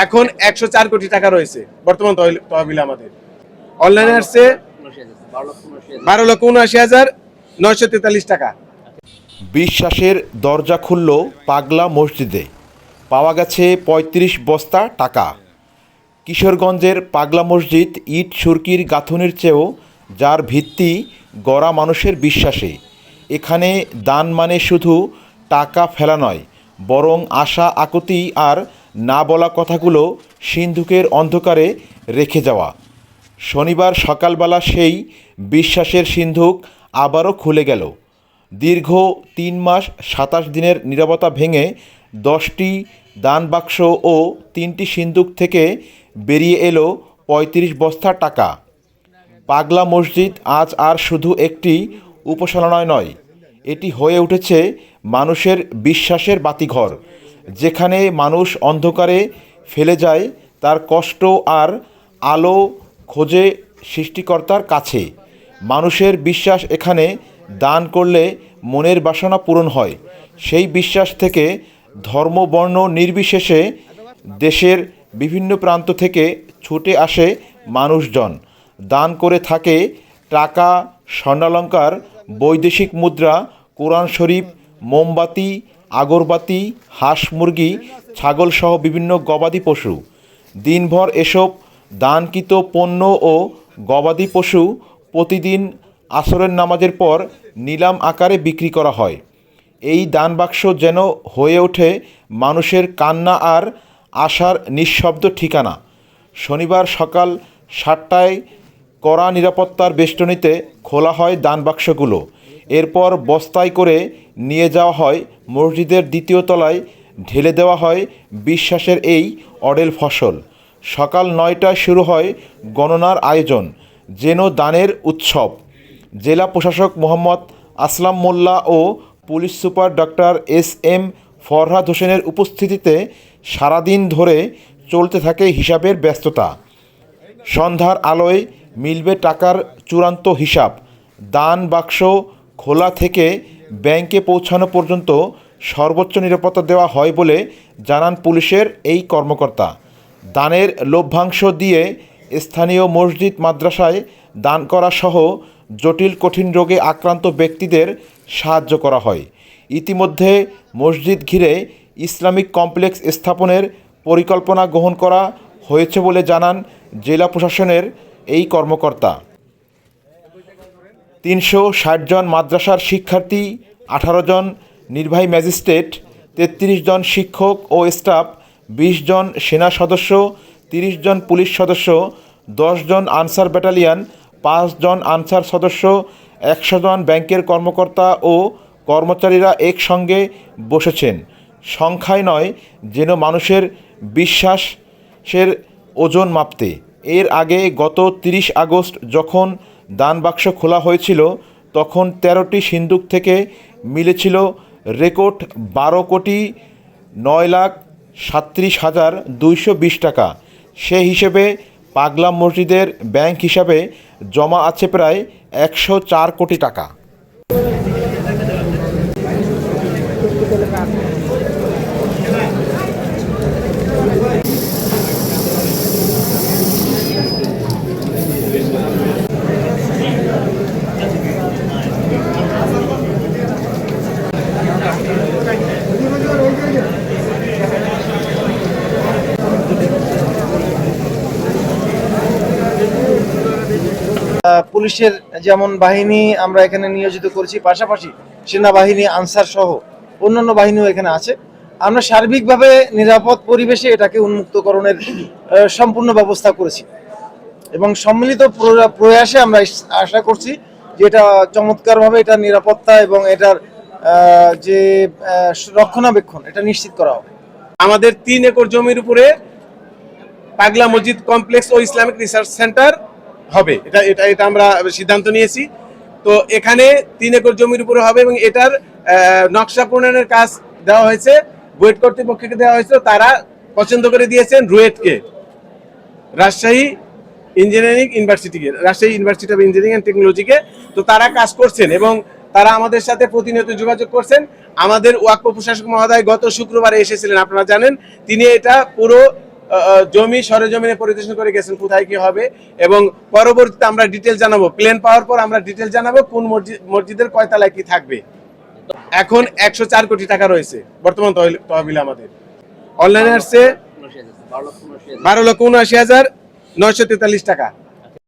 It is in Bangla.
এখন একশো চার কোটি টাকা রয়েছে বর্তমান তহবিল- আমাদের। অনলাইনে আসছে বারো লক্ষ উনআশি হাজার নয়শো তেতাল্লিশ টাকা। বিশ্বাসের দরজা খুলল পাগলা মসজিদে। পাওয়া গেছে ৩৫ বস্তা টাকা। কিশোরগঞ্জের পাগলা মসজিদ ইট সুরকির গাঁথনির চেয়েও, যার ভিত্তি গড়া মানুষের বিশ্বাসে। এখানে দান মানে শুধু টাকা ফেলা নয়, বরং আশা, আকুতি আর না বলা কথাগুলো সিন্ধুকের অন্ধকারে রেখে যাওয়া। শনিবার সকালবেলা সেই বিশ্বাসের সিন্ধুক আবারও খুলে গেল। দীর্ঘ তিন মাস সাতাশ দিনের নীরবতা ভেঙে দশটি দান বাক্স ও তিনটি সিন্দুক থেকে বেরিয়ে এলো পঁয়ত্রিশ বস্তা টাকা। পাগলা মসজিদ আজ আর শুধু একটি উপাসনালয় নয়, এটি হয়ে উঠেছে মানুষের বিশ্বাসের বাতিঘর। যেখানে মানুষ অন্ধকারে ফেলে যায়, তার কষ্ট আর আলো খোঁজে সৃষ্টিকর্তার কাছে। মানুষের বিশ্বাস এখানে দান করলে মনের বাসনা পূরণ হয়। সেই বিশ্বাস থেকে ধর্ম, বর্ণ নির্বিশেষে দেশের বিভিন্ন প্রান্ত থেকে ছুটে আসে মানুষজন। দান করে থাকে টাকা, স্বর্ণালঙ্কার, বৈদেশিক মুদ্রা, কোরআন শরীফ, মোমবাতি আগরবাতি, হাঁস মুরগি, ছাগলসহ বিভিন্ন গবাদি পশু। দিনভর এসব দানকৃত পণ্য ও গবাদি পশু প্রতিদিন আসরের নামাজের পর নিলাম আকারে বিক্রি করা হয়। এই দান বাক্স যেন হয়ে ওঠে মানুষের কান্না আর আশার নিঃশব্দ ঠিকানা। শনিবার সকাল সাতটায় কড়া নিরাপত্তার বেষ্টনীতে খোলা হয় দান বাক্সগুলো এরপর বস্তায় করে নিয়ে যাওয়া হয়। মসজিদের দ্বিতীয় তলায় ঢেলে দেওয়া হয়। বিশ্বাসের এই অডেল ফসল। সকাল নয়টায় শুরু হয় গণনার আয়োজন। যেন দানের উৎসব। জেলা প্রশাসক মোহাম্মদ আসলাম মোল্লা ও police super doctor S M Farhad হোসেনের উপস্থিতিতে সারাদিন ধরে চলতে থাকে হিসাবের ব্যস্ততা। সন্ধ্যার আলোয় মিলবে টাকার চূড়ান্ত হিসাব। দান বাক্স খোলা থেকে ব্যাংকে পৌঁছানো পর্যন্ত সর্বোচ্চ নিরাপত্তা দেওয়া হয় বলে জানান পুলিশের এই কর্মকর্তা। দানের লভ্যাংশ দিয়ে স্থানীয় মসজিদ, মাদ্রাসায় দান করা সহ জটিল কঠিন রোগে আক্রান্ত ব্যক্তিদের সাহায্য করা হয়। ইতিমধ্যে মসজিদ ঘিরে ইসলামিক কমপ্লেক্স স্থাপনের পরিকল্পনা গ্রহণ করা হয়েছে বলে জানান জেলা প্রশাসনের এই কর্মকর্তা। তিনশো ষাট জন মাদ্রাসার শিক্ষার্থী, আঠারো জন নির্বাহী ম্যাজিস্ট্রেট, তেত্রিশ জন শিক্ষক ও স্টাফ, বিশ জন সেনা সদস্য, তিরিশ জন পুলিশ সদস্য, দশ জন আনসার ব্যাটালিয়ান, পাঁচ জন আনসার সদস্য, একশো জন ব্যাংকের কর্মকর্তা ও কর্মচারীরা একসঙ্গে বসেছেন। সংখ্যায় নয়, যেন মানুষের বিশ্বাসের ওজন মাপতে। এর আগে গত তিরিশ আগস্ট যখন দান বাক্স খোলা হয়েছিল, তখন তেরোটি সিন্দুক থেকে মিলেছিল রেকর্ড বারো কোটি নয় লাখ সাত্রিশ হাজার দুইশো বিশ টাকা। সে হিসেবে পাগলা মসজিদের ব্যাংক হিসাবে জমা আছে প্রায় একশো চার কোটি টাকা। পুলিশের যেমন বাহিনী আমরা এখানে নিয়োজিত করেছি, পাশাপাশি সেনাবাহিনী, আনসার সহ অন্যান্য বাহিনীও এখানে আছে। আমরা সার্বিকভাবে নিরাপদ পরিবেশে এটাকে উন্মুক্তকরণের সম্পূর্ণ ব্যবস্থা করেছি। এবং সম্মিলিত প্রয়াসে আমরা আশা করছি যে এটা চমৎকারভাবে এটা নিরাপত্তা এবং এটার যে রক্ষণাবেক্ষণ, এটা নিশ্চিত করা হবে। আমাদের তিন একর জমির উপরে পাগলা মসজিদ কমপ্লেক্স ও ইসলামিক রিসার্চ সেন্টার হবে। এটা এটা এটা আমরা সিদ্ধান্ত নিয়েছি। তো এখানে তিন একর জমির উপরে হবে এবং এটার নকশা প্রণয়নের কাজ দেওয়া হয়েছে। বুয়েট কর্তৃপক্ষকে দেওয়া হয়েছে তারা পছন্দ করে দিয়েছেন রুয়েটকে। Rajshahi engineering ইউনিভার্সিটিকে, Rajshahi university of engineering and টেকনোলজিকে। তো তারা কাজ করছেন এবং তারা আমাদের সাথে প্রতিনিয়ত যোগাযোগ করছেন। আমাদের ওয়াক্ফ প্রশাসক মহোদয় গত শুক্রবারে এসেছিলেন, আপনারা জানেন। তিনি এটা পুরো জমি সরেজমিনে পরিদর্শন করে গেছেন কোথায় কি হবে? এবং পরবর্তীতে আমরা ডিটেল জানাব। প্লেন পাওয়ার পর আমরা ডিটেল জানাব কোন মসজিদ মসজিদের কয় তলায় কি থাকবে। এখন একশো চার কোটি টাকা রয়েছে বর্তমান তহবিল- তহবিলে আমাদের। অনলাইনে আসছে বারো লক্ষ উনআশি হাজার নয়শো তেতাল্লিশ টাকা।